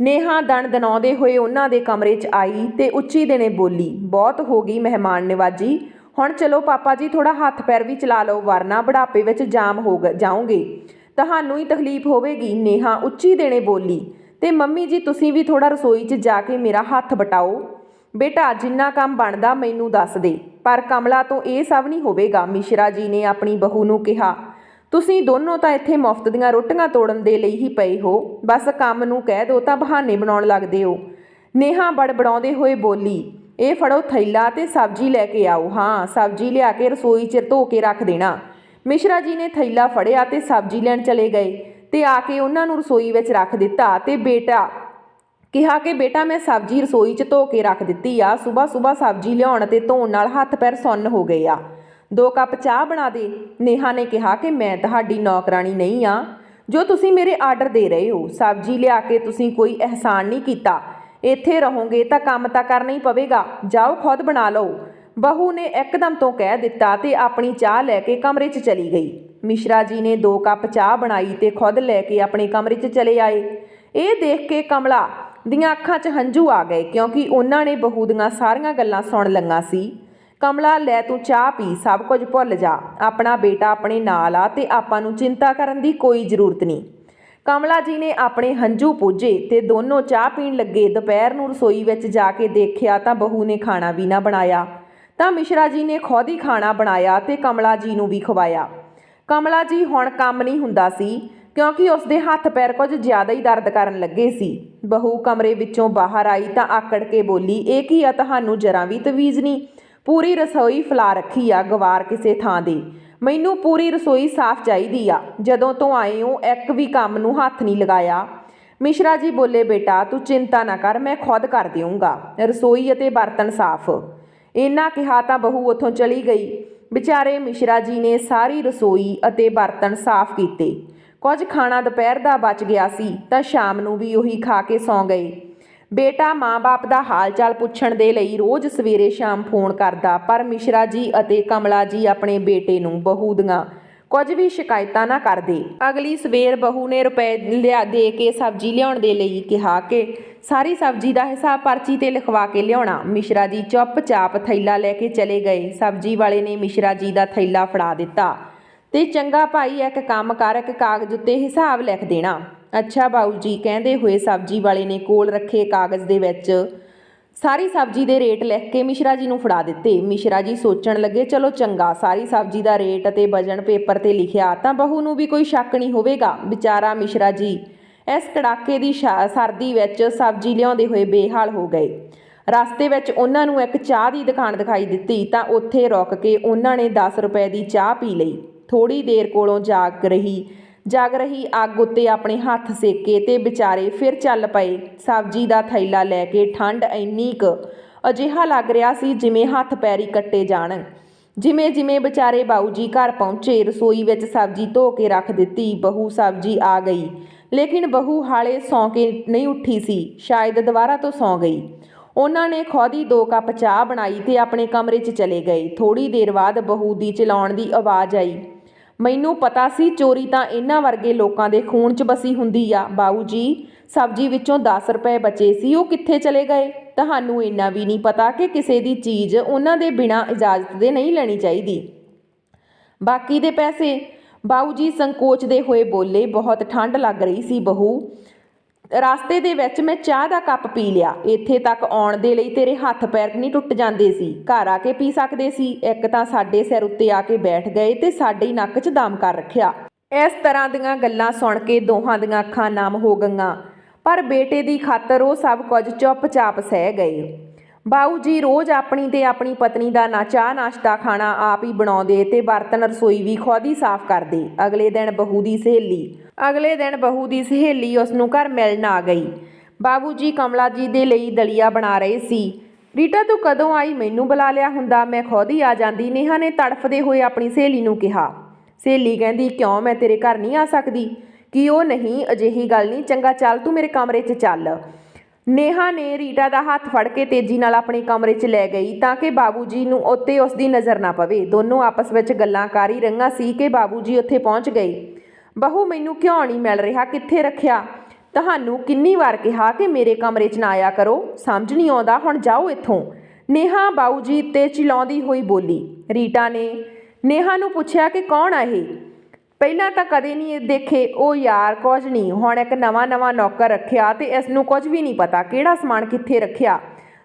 ਨੇਹਾ ਦਣ ਦਨਾਉਂਦੇ ਹੋਏ ਉਹਨਾਂ ਦੇ ਕਮਰੇ 'ਚ ਆਈ ਤੇ ਉੱਚੀ ਦੇਣੇ ਬੋਲੀ, ਬਹੁਤ ਹੋ ਗਈ ਮਹਿਮਾਨ ਨਿਵਾਜੀ। ਹੁਣ ਚਲੋ ਪਾਪਾ ਜੀ ਥੋੜਾ ਹੱਥ ਪੈਰ ਵੀ ਚਲਾ ਲਓ, ਵਰਨਾ ਬੁਢਾਪੇ ਵਿੱਚ ਜਾਮ ਹੋ ਗ- ਜਾਓਗੇ। ਤੁਹਾਨੂੰ ਹੀ ਤਕਲੀਫ ਹੋਵੇਗੀ। ਨੇਹਾ ਉੱਚੀ ਦੇਣੇ ਬੋਲੀ, ਤੇ ਮੰਮੀ ਜੀ, ਤੁਸੀਂ ਵੀ ਥੋੜਾ ਰਸੋਈ 'ਚ ਜਾ ਕੇ ਮੇਰਾ ਹੱਥ ਬਟਾਓ। ਬੇਟਾ, ਜਿੰਨਾ ਕੰਮ ਬਣਦਾ ਮੈਨੂੰ ਦੱਸ ਦੇ। ਪਰ ਕਮਲਾ ਤੋਂ ਇਹ ਸਭ ਨਹੀਂ ਹੋਵੇਗਾ। ਮਿਸ਼ਰਾ ਜੀ ਨੇ ਆਪਣੀ ਬਹੂ ਨੂੰ ਕਿਹਾ ਤੁਸੀਂ ਦੋਨੋਂ ਤਾਂ ਇੱਥੇ ਮੁਫਤ ਦੀਆਂ ਰੋਟੀਆਂ ਤੋੜਨ ਦੇ ਲਈ ਹੀ ਪਏ ਹੋ। ਬਸ ਕੰਮ ਨੂੰ ਕਹਿ ਦੋ ਤਾਂ ਬਹਾਨੇ ਬਣਾਉਣ ਲੱਗਦੇ ਹੋ। ਨੇਹਾ ਬੜਬੜਾਉਂਦੇ ਹੋਏ ਬੋਲੀ, ਇਹ ਫੜੋ ਥੈਲਾ ਤੇ ਸਬਜ਼ੀ ਲੈ ਕੇ ਆਓ। ਹਾਂ, ਸਬਜ਼ੀ ਲਿਆ ਕੇ ਰਸੋਈ 'ਚ ਧੋ ਕੇ ਰੱਖ ਦੇਣਾ। ਮਿਸ਼ਰਾ ਜੀ ਨੇ ਥੈਲਾ ਫੜਿਆ ਤੇ ਸਬਜ਼ੀ ਲੈਣ ਚਲੇ ਗਏ ਤੇ ਆ ਕੇ ਉਹਨਾਂ ਨੂੰ ਰਸੋਈ ਵਿੱਚ ਰੱਖ ਦਿੱਤਾ ਤੇ ਬੇਟਾ ਕਿਹਾ ਕਿ, ਬੇਟਾ, ਮੈਂ ਸਬਜ਼ੀ ਰਸੋਈ 'ਚ ਧੋ ਕੇ ਰੱਖ ਦਿੱਤੀ ਆ। ਸਵੇਰ ਸਵੇਰ ਸਬਜ਼ੀ ਲਿਆਉਣ ਤੇ ਧੋਣ ਨਾਲ ਹੱਥ ਪੈਰ ਸੁੰਨ ਹੋ ਗਏ ਆ। ਦੋ ਕੱਪ ਚਾਹ ਬਣਾ ਦੇ। ਨੇਹਾ ਨੇ ਕਿਹਾ ਕਿ ਮੈਂ ਤੁਹਾਡੀ ਨੌਕਰਾਨੀ ਨਹੀਂ ਆ। ਜੋ ਤੁਸੀਂ ਮੇਰੇ ਆਰਡਰ ਦੇ ਰਹੇ ਹੋ, ਸਬਜ਼ੀ ਲਿਆ ਕੇ ਤੁਸੀਂ ਕੋਈ ਅਹਿਸਾਨ ਨਹੀਂ ਕੀਤਾ। ਇੱਥੇ ਰਹੋਗੇ ਤਾਂ ਕੰਮ ਤਾਂ ਕਰਨਾ ਹੀ ਪਵੇਗਾ। ਜਾਓ, ਖੁਦ ਬਣਾ ਲਓ। ਬਹੂ ਨੇ ਇੱਕਦਮ ਤੋਂ ਕਹਿ ਦਿੱਤਾ ਤੇ ਆਪਣੀ ਚਾਹ ਲੈ ਕੇ ਕਮਰੇ 'ਚ ਚਲੀ ਗਈ। ਮਿਸ਼ਰਾ ਜੀ ਨੇ ਦੋ ਕੱਪ ਚਾਹ ਬਣਾਈ ਤੇ ਖੁਦ ਲੈ ਕੇ ਆਪਣੇ ਕਮਰੇ 'ਚ ਚਲੇ ਆਏ। ਇਹ ਦੇਖ ਕੇ ਕਮਲਾ ਦੀਆਂ ਅੱਖਾਂ 'ਚ ਹੰਝੂ ਆ ਗਏ ਕਿਉਂਕਿ ਉਹਨਾਂ ਨੇ ਬਹੂ ਦੀਆਂ ਸਾਰੀਆਂ ਗੱਲਾਂ ਸੁਣ ਲੰਗਾ ਸੀ। ਕਮਲਾ, ਲੈ ਤੂੰ ਚਾਹ ਪੀ, ਸਭ ਕੁਝ ਭੁੱਲ ਜਾ। ਆਪਣਾ ਬੇਟਾ ਆਪਣੇ ਨਾਲ ਆ ਤੇ ਆਪਾਂ ਨੂੰ ਚਿੰਤਾ ਕਰਨ ਦੀ ਕੋਈ ਜ਼ਰੂਰਤ ਨਹੀਂ। ਕਮਲਾ ਜੀ ਨੇ ਆਪਣੇ ਹੰਝੂ ਪੂਜੇ ਤੇ ਦੋਨੋਂ ਚਾਹ ਪੀਣ ਲੱਗੇ। ਦੁਪਹਿਰ ਨੂੰ ਰਸੋਈ ਵਿੱਚ ਜਾ ਕੇ ਦੇਖਿਆ ਤਾਂ ਬਹੂ ਨੇ ਖਾਣਾ ਵੀ ਨਾ ਬਣਾਇਆ। ਤਾਂ ਮਿਸ਼ਰਾ ਜੀ ਨੇ ਖੁਦ ਹੀ ਖਾਣਾ ਬਣਾਇਆ ਤੇ ਕਮਲਾ ਜੀ ਨੂੰ ਵੀ ਖਵਾਇਆ। ਕਮਲਾ ਜੀ ਹੁਣ ਕੰਮ ਨਹੀਂ ਹੁੰਦਾ ਸੀ, ਕਿਉਂਕਿ ਉਸ ਦੇ ਹੱਥ ਪੈਰ ਕੁਝ ਜ਼ਿਆਦਾ ਹੀ ਦਰਦ ਕਰਨ ਲੱਗੇ ਸੀ। ਬਹੂ ਕਮਰੇ ਵਿੱਚੋਂ ਬਾਹਰ ਆਈ ਤਾਂ ਆਕੜ ਕੇ ਬੋਲੀ, ਇਹ ਕੀ ਆ? ਤੁਹਾਨੂੰ ਜ਼ਰਾ ਵੀ ਤਵੀਜ਼ ਨਹੀਂ? ਪੂਰੀ ਰਸੋਈ ਫਲਾ ਰੱਖੀ ਆ ਗਵਾਰ ਕਿਸੇ ਥਾਂ ਦੇ। ਮੈਨੂੰ ਪੂਰੀ ਰਸੋਈ ਸਾਫ਼ ਚਾਹੀਦੀ ਆ। ਜਦੋਂ ਤੋਂ ਆਏ ਹੋ, ਇੱਕ ਵੀ ਕੰਮ ਨੂੰ ਹੱਥ ਨਹੀਂ ਲਗਾਇਆ। ਮਿਸ਼ਰਾ ਜੀ ਬੋਲੇ, ਬੇਟਾ, ਤੂੰ ਚਿੰਤਾ ਨਾ ਕਰ, ਮੈਂ ਖੁਦ ਕਰ ਦਿਉਂਗਾ ਰਸੋਈ ਅਤੇ ਬਰਤਨ ਸਾਫ਼। ਇੰਨਾ ਕਿਹਾ ਤਾਂ ਬਹੂ ਉੱਥੋਂ ਚਲੀ ਗਈ। ਵਿਚਾਰੇ ਮਿਸ਼ਰਾ ਜੀ ਨੇ ਸਾਰੀ ਰਸੋਈ ਅਤੇ ਬਰਤਨ ਸਾਫ਼ ਕੀਤੇ। ਕੁਝ ਖਾਣਾ ਦੁਪਹਿਰ ਦਾ ਬਚ ਗਿਆ ਸੀ, ਤਾਂ ਸ਼ਾਮ ਨੂੰ ਵੀ ਉਹੀ ਖਾ ਕੇ ਸੌਂ ਗਏ। ਬੇਟਾ ਮਾਂ-ਬਾਪ ਦਾ ਹਾਲ-ਚਾਲ ਪੁੱਛਣ ਦੇ ਲਈ ਰੋਜ਼ ਸਵੇਰੇ ਸ਼ਾਮ ਫੋਨ ਕਰਦਾ, ਪਰ ਮਿਸ਼ਰਾ ਜੀ ਅਤੇ ਕਮਲਾ ਜੀ ਆਪਣੇ ਬੇਟੇ ਨੂੰ ਬਹੂ ਦੀਆਂ ਕੁਝ ਵੀ ਸ਼ਿਕਾਇਤਾਂ ਨਾ ਕਰਦੇ। ਅਗਲੀ ਸਵੇਰ ਬਹੂ ਨੇ ਰੁਪਏ ਲਿਆ ਦੇ ਕੇ ਸਬਜ਼ੀ ਲਿਆਉਣ ਦੇ ਲਈ ਕਿਹਾ ਕਿ ਸਾਰੀ ਸਬਜ਼ੀ ਦਾ ਹਿਸਾਬ ਪਰਚੀ ਤੇ ਲਿਖਵਾ ਕੇ ਲਿਆਉਣਾ। ਮਿਸ਼ਰਾ ਜੀ ਚੁੱਪਚਾਪ ਥੈਲਾ ਲੈ ਕੇ ਚਲੇ ਗਏ। ਸਬਜ਼ੀ ਵਾਲੇ ਨੇ ਮਿਸ਼ਰਾ ਜੀ ਦਾ ਥੈਲਾ ਫੜਾ ਦਿੱਤਾ ਤੇ ਚੰਗਾ ਭਾਈ ਇੱਕ ਕੰਮ ਕਰ, ਇੱਕ ਕਾਗਜ਼ ਉੱਤੇ ਹਿਸਾਬ ਲਿਖ ਦੇਣਾ। ਅੱਛਾ ਬਾਊ ਜੀ, ਕਹਿੰਦੇ ਹੋਏ ਸਬਜ਼ੀ ਵਾਲੇ ਨੇ ਕੋਲ ਰੱਖੇ ਕਾਗਜ਼ ਦੇ ਵਿੱਚ। ਸਾਰੀ ਸਬਜ਼ੀ ਦੇ ਰੇਟ ਲਿਖ ਕੇ ਮਿਸ਼ਰਾ ਜੀ ਨੂੰ ਫੜਾ ਦਿੱਤੇ। ਮਿਸ਼ਰਾ ਜੀ ਸੋਚਣ ਲੱਗੇ, ਚਲੋ ਚੰਗਾ, ਸਾਰੀ ਸਬਜ਼ੀ ਦਾ ਰੇਟ ਅਤੇ ਵਜਨ ਪੇਪਰ ਤੇ ਲਿਖਿਆ, ਤਾਂ ਬਹੂ ਨੂੰ ਵੀ ਕੋਈ ਸ਼ੱਕ ਨਹੀਂ ਹੋਵੇਗਾ। ਵਿਚਾਰਾ ਮਿਸ਼ਰਾ ਜੀ ਇਸ ਕੜਾਕੇ ਦੀ ਸ਼ਾ- ਸਰਦੀ ਵਿੱਚ ਸਬਜ਼ੀ ਲਿਆਉਂਦੇ ਹੋਏ ਬੇਹਾਲ ਹੋ ਗਏ। ਰਸਤੇ ਵਿੱਚ ਉਹਨਾਂ ਨੂੰ ਇੱਕ ਚਾਹ ਦੀ ਦੁਕਾਨ ਦਿਖਾਈ ਦਿੱਤੀ, ਤਾਂ ਉੱਥੇ ਰੁਕ ਕੇ ਉਹਨਾਂ ਨੇ 10 ਰੁਪਏ ਦੀ ਚਾਹ ਪੀ ਲਈ। ਥੋੜੀ ਦੇਰ ਕੋਲੋਂ ਜਾਗ ਰਹੀ ਜਗ ਰਹੀ ਅੱਗ ਉੱਤੇ ਆਪਣੇ ਹੱਥ ਸੇਕੇ ਤੇ ਵਿਚਾਰੇ ਫਿਰ ਚੱਲ ਪਏ। ਸਬਜ਼ੀ ਦਾ ਥੈਲਾ ਲੈ ਕੇ ਠੰਡ ਇੰਨੀ ਕੁ ਅਜਿਹਾ ਲੱਗ ਰਿਹਾ ਸੀ ਜਿਵੇਂ ਹੱਥ ਪੈਰੀ ਕੱਟੇ ਜਾਣ। ਜਿਵੇਂ ਜਿਵੇਂ ਵਿਚਾਰੇ ਬਾਊ ਜੀ ਘਰ ਪਹੁੰਚੇ, ਰਸੋਈ ਵਿੱਚ ਸਬਜ਼ੀ ਧੋ ਕੇ ਰੱਖ ਦਿੱਤੀ, ਬਹੂ ਸਬਜ਼ੀ ਆ ਗਈ। ਲੇਕਿਨ ਬਹੂ ਹਾਲੇ ਸੌਂ ਕੇ ਨਹੀਂ ਉੱਠੀ ਸੀ, ਸ਼ਾਇਦ ਦੁਬਾਰਾ ਤੋਂ ਸੌਂ ਗਈ। ਉਹਨਾਂ ਨੇ ਖੁਦ ਹੀ ਦੋ ਕੱਪ ਚਾਹ ਬਣਾਈ ਤੇ ਆਪਣੇ ਕਮਰੇ 'ਚ ਚਲੇ ਗਏ। ਥੋੜੀ ਦੇਰ ਬਾਅਦ ਬਹੂ ਦੀ ਚਲਾਉਣ ਦੀ ਆਵਾਜ਼ ਆਈ। ਮੈਨੂੰ ਪਤਾ ਸੀ ਚੋਰੀ ਤਾਂ ਇਹਨਾਂ ਵਰਗੇ ਲੋਕਾਂ ਦੇ ਖੂਨ 'ਚ ਬਸੀ ਹੁੰਦੀ ਆ। ਬਾਊ ਜੀ, ਸਬਜ਼ੀ ਵਿੱਚੋਂ 10 ਰੁਪਏ ਬਚੇ ਸੀ, ਉਹ ਕਿੱਥੇ ਚਲੇ ਗਏ? ਤੁਹਾਨੂੰ ਇੰਨਾ ਵੀ ਨਹੀਂ ਪਤਾ ਕਿ ਕਿਸੇ ਦੀ ਚੀਜ਼ ਉਹਨਾਂ ਦੇ ਬਿਨਾਂ ਇਜਾਜ਼ਤ ਦੇ ਨਹੀਂ ਲੈਣੀ ਚਾਹੀਦੀ। ਬਾਕੀ ਦੇ ਪੈਸੇ? ਬਾਊ ਜੀ ਸੰਕੋਚਦੇ ਹੋਏ ਬੋਲੇ ਬਹੁਤ ਠੰਡ ਲੱਗ ਰਹੀ ਸੀ ਬਹੂ। ਰਸਤੇ ਦੇ ਵਿੱਚ ਮੈਂ ਚਾਹ ਦਾ ਕੱਪ ਪੀ ਲਿਆ। ਇੱਥੇ ਤੱਕ ਆਉਣ ਦੇ ਲਈ ਤੇਰੇ ਹੱਥ ਪੈਰ ਨਹੀਂ ਟੁੱਟ ਜਾਂਦੇ ਸੀ। ਘਰ ਆ ਕੇ ਪੀ ਸਕਦੇ ਸੀ। ਇੱਕ ਤਾਂ ਸਾਡੇ ਸਿਰ ਉੱਤੇ ਆ ਕੇ ਬੈਠ ਗਏ ਤੇ ਸਾਡੇ ਨੱਕ 'ਚ ਦਮ ਕਰ ਰੱਖਿਆ। ਇਸ ਤਰ੍ਹਾਂ ਦੀਆਂ ਗੱਲਾਂ ਸੁਣ ਕੇ ਦੋਹਾਂ ਦੀਆਂ ਅੱਖਾਂ ਨਮ ਹੋ ਗਈਆਂ। ਪਰ ਬੇਟੇ ਦੀ ਖਾਤਰ ਉਹ ਸਭ ਕੁਝ ਚੁੱਪਚਾਪ ਸਹਿ ਗਏ। ਬਾਊ ਜੀ ਰੋਜ਼ ਆਪਣੀ ਤੇ ਆਪਣੀ ਪਤਨੀ ਦਾ ਨਾ ਚਾਹ ਨਾਸ਼ਤਾ ਖਾਣਾ ਆਪ ਹੀ ਬਣਾਉਂਦੇ ਤੇ ਬਰਤਨ ਰਸੋਈ ਵੀ ਖੁਦ ਹੀ ਸਾਫ਼ ਕਰਦੇ। ਅਗਲੇ ਦਿਨ ਬਹੂ ਦੀ ਸਹੇਲੀ ਅਗਲੇ ਦਿਨ ਬਹੂ ਦੀ ਸਹੇਲੀ ਉਸ ਨੂੰ ਘਰ ਮਿਲਣ ਆ ਗਈ। ਬਾਬੂ ਜੀ ਕਮਲਾ ਜੀ ਦੇ ਲਈ ਦਲੀਆ ਬਣਾ ਰਹੇ ਸੀ। ਰੀਟਾ, ਤੂੰ ਕਦੋਂ ਆਈ? ਮੈਨੂੰ ਬੁਲਾ ਲਿਆ ਹੁੰਦਾ। ਮੈਂ ਖੁਦ ਹੀ ਆ ਜਾਂਦੀ। ਨੇਹਾ ਨੇ ਤੜਫਦੇ ਹੋਏ ਆਪਣੀ ਸਹੇਲੀ ਨੂੰ ਕਿਹਾ। ਸਹੇਲੀ ਕਹਿੰਦੀ, ਕਿਉਂ? ਮੈਂ ਤੇਰੇ ਘਰ ਨਹੀਂ ਆ ਸਕਦੀ। ਕਿ ਉਹ ਨਹੀਂ? ਅਜਿਹੀ ਗੱਲ ਨਹੀਂ। ਚੰਗਾ ਚੱਲ, ਤੂੰ ਮੇਰੇ ਕਮਰੇ 'ਚ ਚੱਲ। ਨੇਹਾ ਨੇ ਰੀਟਾ ਦਾ ਹੱਥ ਫੜ ਕੇ ਤੇਜ਼ੀ ਨਾਲ ਆਪਣੇ ਕਮਰੇ 'ਚ ਲੈ ਗਈ ਤਾਂ ਕਿ ਬਾਬੂ ਜੀ ਨੂੰ ਉੱਤੇ ਉਸ ਦੀ ਨਜ਼ਰ ਨਾ ਪਵੇ। ਦੋਨੋਂ ਆਪਸ ਵਿੱਚ ਗੱਲਾਂ ਕਰ ਹੀ ਰਹੀਆਂ ਸੀ ਕਿ ਬਾਬੂ ਜੀ ਉੱਥੇ ਪਹੁੰਚ ਗਏ। ਬਹੂ, ਮੈਨੂੰ ਕਿਉਂ ਨਹੀਂ ਮਿਲ ਰਿਹਾ? ਕਿੱਥੇ ਰੱਖਿਆ? ਤੁਹਾਨੂੰ ਕਿੰਨੀ ਵਾਰ ਕਿਹਾ ਕਿ ਮੇਰੇ ਕਮਰੇ 'ਚ ਨਾ ਆਇਆ ਕਰੋ? ਸਮਝ ਨਹੀਂ ਆਉਂਦਾ। ਹੁਣ ਜਾਓ ਇੱਥੋਂ। ਨੇਹਾ ਬਾਊ ਜੀ ਤੇ ਚਿਲਾਉਂਦੀ ਹੋਈ ਬੋਲੀ। ਰੀਟਾ ਨੇ ਨੇਹਾ ਨੂੰ ਪੁੱਛਿਆ ਕਿ ਕੌਣ ਆ ਇਹ? ਪਹਿਲਾਂ ਤਾਂ ਕਦੇ ਨਹੀਂ ਇਹ ਦੇਖੇ। ਉਹ ਯਾਰ, ਕੁਝ ਨਹੀਂ। ਹੁਣ ਇੱਕ ਨਵਾਂ ਨਵਾਂ ਨੌਕਰ ਰੱਖਿਆ ਤੇ ਇਸ ਨੂੰ ਕੁਝ ਵੀ ਨਹੀਂ ਪਤਾ। ਕਿਹੜਾ ਸਮਾਨ ਕਿੱਥੇ ਰੱਖਿਆ?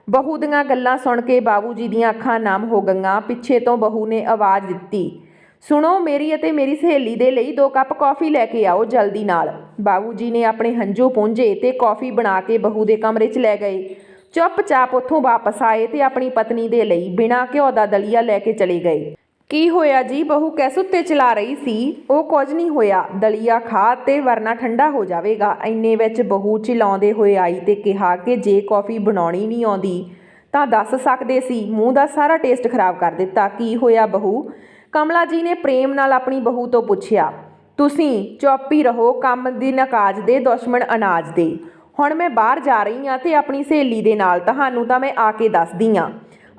ਬਹੂ ਦੀਆਂ ਗੱਲਾਂ ਸੁਣ ਕੇ ਬਾਬੂ ਜੀ ਦੀਆਂ ਅੱਖਾਂ ਨਮ ਹੋ ਗਈਆਂ। ਪਿੱਛੇ ਤੋਂ ਬਹੂ ਨੇ ਆਵਾਜ਼ ਦਿੱਤੀ। ਸੁਣੋ ਮੇਰੀ ਅਤੇ ਮੇਰੀ ਸਹੇਲੀ ਦੇ ਲਈ ਦੋ ਕੱਪ ਕੌਫੀ ਲੈ ਕੇ ਆਓ ਜਲਦੀ ਨਾਲ। ਬਾਬੂ ਜੀ ਨੇ ਆਪਣੇ ਹੰਝੂ ਪੂੰਝੇ ਤੇ ਕੌਫੀ ਬਣਾ ਕੇ ਬਹੂ ਦੇ ਕਮਰੇ 'ਚ ਲੈ ਗਏ। ਚੁੱਪਚਾਪ ਉੱਥੋਂ ਵਾਪਸ ਆਏ ਤੇ ਆਪਣੀ ਪਤਨੀ ਦੇ ਲਈ ਬਿਨਾਂ ਘਿਓ ਦਾ ਦਲੀਆ ਲੈ ਕੇ ਚਲੇ ਗਏ। ਕੀ ਹੋਇਆ ਜੀ? ਬਹੂ ਕੈਸ ਉੱਤੇ ਚਲਾ ਰਹੀ ਸੀ? ਉਹ ਕੁਝ ਨਹੀਂ ਹੋਇਆ। ਦਲੀਆ ਖਾ ਤੇ ਵਰਨਾ ਠੰਡਾ ਹੋ ਜਾਵੇਗਾ। ਐਨੇ ਵਿੱਚ ਬਹੂ ਚਿਲਾਉਂਦੇ ਹੋਏ ਆਈ ਤੇ ਕਿਹਾ ਕਿ ਜੇ ਕੌਫੀ ਬਣਾਉਣੀ ਨਹੀਂ ਆਉਂਦੀ ਤਾਂ ਦੱਸ ਸਕਦੇ ਸੀ। ਮੂੰਹ ਦਾ ਸਾਰਾ ਟੇਸਟ ਖਰਾਬ ਕਰ ਦਿੱਤਾ। ਕੀ ਹੋਇਆ ਬਹੂ? ਕਮਲਾ ਜੀ ਨੇ ਪ੍ਰੇਮ ਨਾਲ ਆਪਣੀ ਬਹੂ ਤੋਂ ਪੁੱਛਿਆ, ਤੁਸੀਂ ਚੁੱਪ ਹੀ ਰਹੋ, ਕੰਮ ਦੀ ਨਕਾਜ ਦੇ ਦੁਸ਼ਮਣ ਅਨਾਜ ਦੇ। ਹੁਣ ਮੈਂ ਬਾਹਰ ਜਾ ਰਹੀ ਹਾਂ ਤੇ ਆਪਣੀ ਸਹੇਲੀ ਦੇ ਨਾਲ ਤੁਹਾਨੂੰ ਤਾਂ ਮੈਂ ਆ ਕੇ ਦੱਸਦੀ ਹਾਂ।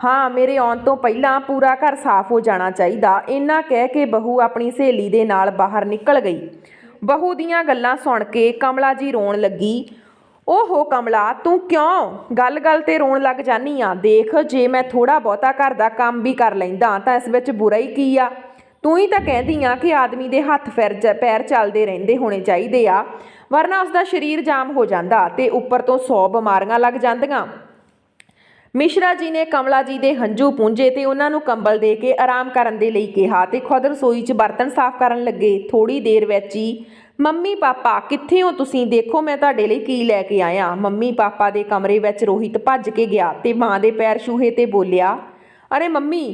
ਹਾਂ, ਮੇਰੇ ਆਉਣ ਤੋਂ ਪਹਿਲਾਂ ਪੂਰਾ ਘਰ ਸਾਫ਼ ਹੋ ਜਾਣਾ ਚਾਹੀਦਾ। ਇੰਨਾ ਕਹਿ ਕੇ ਬਹੂ ਆਪਣੀ ਸਹੇਲੀ ਦੇ ਨਾਲ ਬਾਹਰ ਨਿਕਲ ਗਈ। ਬਹੂ ਦੀਆਂ ਗੱਲਾਂ ਸੁਣ ਕੇ ਕਮਲਾ ਜੀ ਰੋਣ ਲੱਗੀ। ਓਹੋ ਕਮਲਾ, ਤੂੰ ਕਿਉਂ ਗੱਲ-ਗੱਲ ਤੇ ਰੋਣ ਲੱਗ ਜਾਨੀ ਆ? ਦੇਖ, ਜੇ ਮੈਂ ਥੋੜਾ ਬਹੁਤਾ ਘਰ ਦਾ ਕੰਮ ਵੀ ਕਰ ਲੈਂਦਾ ਤਾਂ ਇਸ ਵਿੱਚ ਬੁਰਾ ਹੀ ਕੀ ਆ? ਤੂੰ ਹੀ ਤਾਂ ਕਹਿੰਦੀ ਆ ਕਿ ਆਦਮੀ ਦੇ ਹੱਥ ਫਿਰ ਪੈਰ ਚੱਲਦੇ ਰਹਿੰਦੇ ਹੋਣੇ ਚਾਹੀਦੇ ਆ। ਵਰਨਾ ਉਸ ਦਾ ਸਰੀਰ ਜਾਮ ਹੋ ਜਾਂਦਾ ਤੇ ਉੱਪਰ ਤੋਂ 100 ਬਿਮਾਰੀਆਂ ਲੱਗ ਜਾਂਦੀਆਂ। ਮਿਸ਼ਰਾ ਜੀ ਨੇ ਕਮਲਾ ਜੀ ਦੇ ਹੰਝੂ ਪੂੰਝੇ ਤੇ ਉਹਨਾਂ ਨੂੰ ਕੰਬਲ ਦੇ ਕੇ ਆਰਾਮ ਕਰਨ ਦੇ ਲਈ ਕਿਹਾ ਤੇ ਖੁਦ ਰਸੋਈ 'ਚ ਬਰਤਨ ਸਾਫ਼ ਕਰਨ ਲੱਗੇ। ਥੋੜੀ ਦੇਰ ਵਿੱਚ ਹੀ ਮੰਮੀ ਪਾਪਾ, ਕਿੱਥੇ ਹੋ ਤੁਸੀਂ? ਦੇਖੋ ਮੈਂ ਤੁਹਾਡੇ ਲਈ ਕੀ ਲੈ ਕੇ ਆਇਆ। ਮੰਮੀ ਪਾਪਾ ਦੇ ਕਮਰੇ ਵਿੱਚ ਰੋਹਿਤ ਭੱਜ ਕੇ ਗਿਆ ਤੇ ਮਾਂ ਦੇ ਪੈਰ ਛੂਹੇ ਤੇ ਬੋਲਿਆ, ਅਰੇ ਮੰਮੀ,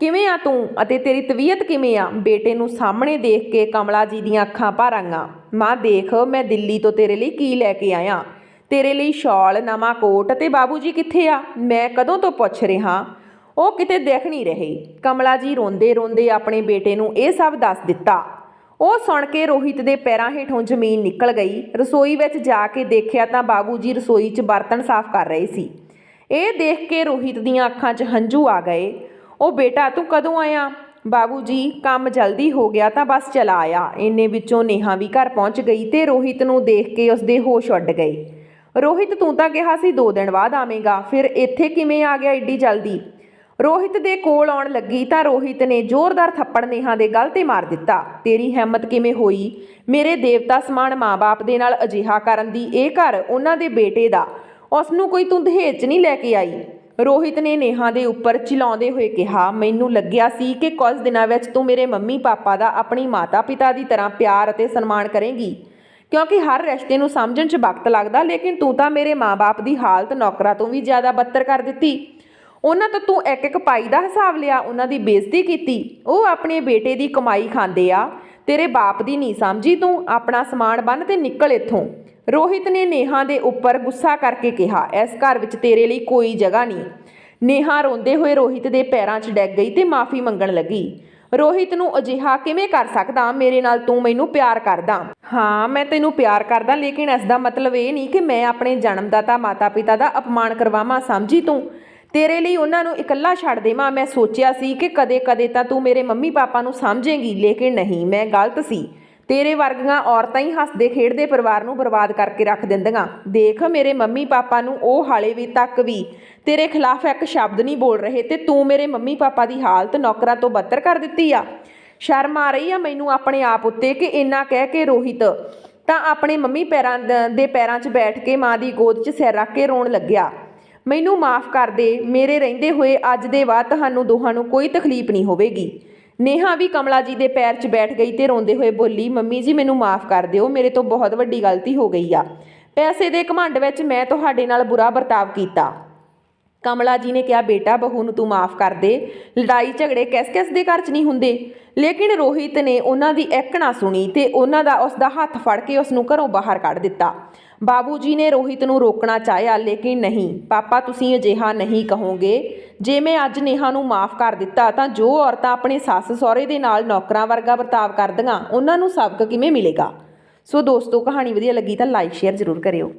ਕਿਵੇਂ ਆ ਤੂੰ? ਅਤੇ ਤੇਰੀ ਤਬੀਅਤ ਕਿਵੇਂ ਆ? ਬੇਟੇ ਨੂੰ ਸਾਹਮਣੇ ਦੇਖ ਕੇ ਕਮਲਾ ਜੀ ਦੀਆਂ ਅੱਖਾਂ ਭਰ ਆਈਆਂ। ਮਾਂ, ਦੇਖ, ਮੈਂ ਦਿੱਲੀ ਤੋਂ ਤੇਰੇ ਲਈ ਕੀ ਲੈ ਕੇ ਆਇਆ? ਤੇਰੇ ਲਈ ਸ਼ਾਲ, ਨਵਾਂ ਕੋਟ ਤੇ ਬਾਬੂ ਜੀ ਕਿੱਥੇ ਆ? ਮੈਂ ਕਦੋਂ ਤੋਂ ਪੁੱਛ ਰਿਹਾ? ਉਹ ਕਿਤੇ ਦੇਖ ਨਹੀਂ ਰਹੇ। ਕਮਲਾ ਜੀ ਰੋਂਦੇ ਰੋਂਦੇ ਆਪਣੇ ਬੇਟੇ ਨੂੰ ਇਹ ਸਭ ਦੱਸ ਦਿੱਤਾ। ਉਹ ਸੁਣ ਕੇ ਰੋਹਿਤ ਦੇ ਪੈਰਾਂ ਹੇਠੋਂ ਜ਼ਮੀਨ ਨਿਕਲ ਗਈ। ਰਸੋਈ ਵਿੱਚ ਜਾ ਕੇ ਦੇਖਿਆ ਤਾਂ ਬਾਬੂ ਜੀ ਰਸੋਈ 'ਚ ਬਰਤਨ ਸਾਫ਼ ਕਰ ਰਹੇ ਸੀ। ਇਹ ਦੇਖ ਕੇ ਰੋਹਿਤ ਦੀਆਂ ਅੱਖਾਂ 'ਚ ਹੰਝੂ ਆ ਗਏ। ਉਹ, ਬੇਟਾ, ਤੂੰ ਕਦੋਂ ਆਇਆ? ਬਾਬੂ ਜੀ ਕੰਮ ਜਲਦੀ ਹੋ ਗਿਆ ਤਾਂ ਬਸ ਚਲਾ ਆਇਆ ਇੰਨੇ ਵਿੱਚੋਂ ਨੇਹਾ ਵੀ ਘਰ ਪਹੁੰਚ ਗਈ ਤੇ ਰੋਹਿਤ ਨੂੰ ਦੇਖ ਕੇ ਉਸਦੇ ਹੋਸ਼ ਉੱਡ ਗਏ। ਰੋਹਿਤ, ਤੂੰ ਤਾਂ ਕਿਹਾ ਸੀ 2 ਦਿਨ ਬਾਅਦ ਆਵੇਂਗਾ। ਫਿਰ ਇੱਥੇ ਕਿਵੇਂ ਆ ਗਿਆ ਏਡੀ ਜਲਦੀ? ਰੋਹਿਤ ਦੇ ਕੋਲ ਆਉਣ ਲੱਗੀ ਤਾਂ ਰੋਹਿਤ ਨੇ ਜ਼ੋਰਦਾਰ ਥੱਪੜ ਨੇਹਾ ਦੇ ਗਲ ਤੇ ਮਾਰ ਦਿੱਤਾ। ਤੇਰੀ ਹਿੰਮਤ ਕਿਵੇਂ ਹੋਈ? ਮੇਰੇ ਦੇਵਤਾ ਸਮਾਨ ਮਾਂ-ਬਾਪ ਦੇ ਨਾਲ ਅਜਿਹਾ ਕਰਨ ਦੀ ਇਹ ਘਰ ਉਹਨਾਂ ਦੇ ਬੇਟੇ ਦਾ। ਉਸ ਨੂੰ ਕੋਈ ਤੂੰ ਦਹੇਜ ਨਹੀਂ ਲੈ ਕੇ ਆਈ। ਰੋਹਿਤ ਨੇ ਨੇਹਾ ਦੇ ਉੱਪਰ ਚਿਲਾਉਂਦੇ ਹੋਏ ਕਿਹਾ, ਮੈਨੂੰ ਲੱਗਿਆ ਸੀ ਕਿ ਕੁਝ ਦਿਨਾਂ ਵਿੱਚ ਤੂੰ ਮੇਰੇ ਮੰਮੀ ਪਾਪਾ ਦਾ ਆਪਣੀ ਮਾਤਾ ਪਿਤਾ ਦੀ ਤਰ੍ਹਾਂ ਪਿਆਰ ਅਤੇ ਸਨਮਾਨ ਕਰੇਂਗੀ। ਕਿਉਂਕਿ ਹਰ ਰਿਸ਼ਤੇ ਨੂੰ ਸਮਝਣ 'ਚ ਵਕਤ ਲੱਗਦਾ, ਲੇਕਿਨ ਤੂੰ ਤਾਂ ਮੇਰੇ ਮਾਂ-ਬਾਪ ਦੀ ਹਾਲਤ ਨੌਕਰਾਂ ਤੋਂ ਵੀ ਜ਼ਿਆਦਾ ਬੱਤਰ ਕਰ ਦਿੱਤੀ। ਉਹਨਾਂ ਤੋਂ ਤੂੰ ਇੱਕ ਇੱਕ ਪਾਈ ਦਾ ਹਿਸਾਬ ਲਿਆ, ਉਹਨਾਂ ਦੀ ਬੇਇੱਜ਼ਤੀ ਕੀਤੀ। ਉਹ ਆਪਣੇ ਬੇਟੇ ਦੀ ਕਮਾਈ ਖਾਂਦੇ ਆ। ਤੇਰੇ ਬਾਪ ਦੀ ਨਹੀਂ ਸਮਝੀ ਤੂੰ? ਆਪਣਾ ਸਮਾਨ ਬੰਨ ਤੇ ਨਿਕਲ ਇੱਥੋਂ। ਰੋਹਿਤ ਨੇ ਨੇਹਾ ਦੇ ਉੱਪਰ ਗੁੱਸਾ ਕਰਕੇ ਕਿਹਾ, ਇਸ ਘਰ ਵਿੱਚ ਤੇਰੇ ਲਈ ਕੋਈ ਜਗ੍ਹਾ ਨਹੀਂ। ਨੇਹਾ ਰੋਂਦੇ ਹੋਏ ਰੋਹਿਤ ਦੇ ਪੈਰਾਂ 'ਚ ਡੈਗ ਗਈ ਤੇ ਮਾਫੀ ਮੰਗਣ ਲੱਗੀ। ਰੋਹਿਤ ਨੂੰ ਅਜਿਹਾ ਕਿਵੇਂ ਕਰ ਸਕਦਾ? ਮੇਰੇ ਨਾਲ ਤੂੰ ਮੈਨੂੰ ਪਿਆਰ ਕਰਦਾ। ਹਾਂ, ਮੈਂ ਤੈਨੂੰ ਪਿਆਰ ਕਰਦਾ, ਲੇਕਿਨ ਇਸ ਦਾ ਮਤਲਬ ਇਹ ਨਹੀਂ ਕਿ ਮੈਂ ਆਪਣੇ ਜਨਮਦਾਤਾ ਮਾਤਾ-ਪਿਤਾ ਦਾ ਅਪਮਾਨ ਕਰਵਾਵਾਂ, ਸਮਝੀ ਤੂੰ? ਤੇਰੇ ਲਈ ਉਹਨਾਂ ਨੂੰ ਇਕੱਲਾ ਛੱਡ ਦੇਵਾਂ। ਮੈਂ ਸੋਚਿਆ ਸੀ ਕਿ ਕਦੇ-ਕਦੇ ਤਾਂ ਤੂੰ ਮੇਰੇ ਮੰਮੀ ਪਾਪਾ ਨੂੰ ਸਮਝੇਂਗੀ, ਲੇਕਿਨ ਨਹੀਂ, ਮੈਂ ਗਲਤ ਸੀ। ਤੇਰੇ ਵਰਗੀਆਂ ਔਰਤਾਂ ਹੀ ਹੱਸਦੇ, ਖੇਡਦੇ ਪਰਿਵਾਰ ਨੂੰ ਬਰਬਾਦ ਕਰਕੇ ਰੱਖ ਦਿੰਦੀਆਂ। ਦੇਖ, ਮੇਰੇ ਮੰਮੀ ਪਾਪਾ ਨੂੰ ਉਹ ਹਾਲੇ ਵੀ ਤੱਕ ਵੀ ਤੇਰੇ ਖਿਲਾਫ ਇੱਕ ਸ਼ਬਦ ਨਹੀਂ ਬੋਲ ਰਹੇ ਤੇ ਤੂੰ ਮੇਰੇ ਮੰਮੀ ਪਾਪਾ ਦੀ ਹਾਲਤ ਨੌਕਰਾਂ ਤੋਂ ਬੱਤਰ ਕਰ ਦਿੱਤੀ ਆ। ਸ਼ਰਮ ਆ ਰਹੀ ਆ ਮੈਨੂੰ ਆਪਣੇ ਆਪ ਉੱਤੇ ਕਿ ਇੰਨਾ ਕਹਿ ਕੇ ਰੋਹਿਤ ਤਾਂ ਆਪਣੇ ਮੰਮੀ ਪੈਰਾਂ ਦ- ਦੇ ਪੈਰਾਂ 'ਚ ਬੈਠ ਕੇ ਮਾਂ ਦੀ ਗੋਦ 'ਚ ਸਿਰ ਰੱਖ ਕੇ ਰੋਣ ਲੱਗਿਆ। ਮੈਨੂੰ ਮਾਫ ਕਰ ਦੇ, ਮੇਰੇ ਰਹਿੰਦੇ ਹੋਏ ਅੱਜ ਦੇ ਬਾਅਦ ਤੁਹਾਨੂੰ ਦੋਹਾਂ ਨੂੰ ਕੋਈ ਤਕਲੀਫ ਨਹੀਂ ਹੋਵੇਗੀ। ਨੇਹਾ ਵੀ ਕਮਲਾ ਜੀ ਦੇ ਪੈਰ 'ਚ ਬੈਠ ਗਈ ਤੇ ਰੋਂਦੇ ਹੋਏ ਬੋਲੀ, ਮੰਮੀ ਜੀ, ਮੈਨੂੰ ਮਾਫ ਕਰ ਦਿਓ, ਮੇਰੇ ਤੋਂ ਬਹੁਤ ਵੱਡੀ ਗਲਤੀ ਹੋ ਗਈ ਆ। ਪੈਸੇ ਦੇ ਘਮੰਡ ਵਿੱਚ ਮੈਂ ਤੁਹਾਡੇ ਨਾਲ ਬੁਰਾ ਵਰਤਾਵ ਕੀਤਾ। ਕਮਲਾ ਜੀ ਨੇ ਕਿਹਾ, ਬੇਟਾ, ਬਹੂ ਨੂੰ ਤੂੰ ਮਾਫ ਕਰ ਦੇ। ਲੜਾਈ ਝਗੜੇ ਕਿਸ-ਕਿਸ ਦੇ ਘਰ 'ਚ ਨਹੀਂ ਹੁੰਦੇ। ਲੇਕਿਨ ਰੋਹਿਤ ਨੇ ਉਹਨਾਂ ਦੀ ਐਕਣਾ ਸੁਣੀ ਤੇ ਉਹਨਾਂ ਦਾ ਉਸ ਦਾ ਹੱਥ ਫੜ ਕੇ ਉਸ ਨੂੰ ਘਰੋਂ ਬਾਹਰ ਕੱਢ ਦਿੱਤਾ। ਬਾਬੂ ਜੀ ਨੇ ਰੋਹਿਤ ਨੂੰ ਰੋਕਣਾ ਚਾਹਿਆ, ਲੇਕਿਨ ਨਹੀਂ। ਪਾਪਾ, ਤੁਸੀਂ ਅਜਿਹਾ ਨਹੀਂ ਕਹੋਗੇ। ਜੇ ਮੈਂ ਅੱਜ ਨੇਹਾ ਨੂੰ ਮਾਫ ਕਰ ਦਿੱਤਾ, ਤਾਂ ਜੋ ਔਰਤਾਂ ਆਪਣੇ ਸੱਸ ਸਹੁਰੇ ਦੇ ਨਾਲ ਨੌਕਰਾਂ ਵਰਗਾ ਵਰਤਾਵ ਕਰਦੀਆਂ, ਉਹਨਾਂ ਨੂੰ ਸਬਕ ਕਿਵੇਂ ਮਿਲੇਗਾ? ਸੋ ਦੋਸਤੋ, ਕਹਾਣੀ ਵਧੀਆ ਲੱਗੀ ਤਾਂ ਲਾਈਕ, ਸ਼ੇਅਰ ਜ਼ਰੂਰ ਕਰਿਓ।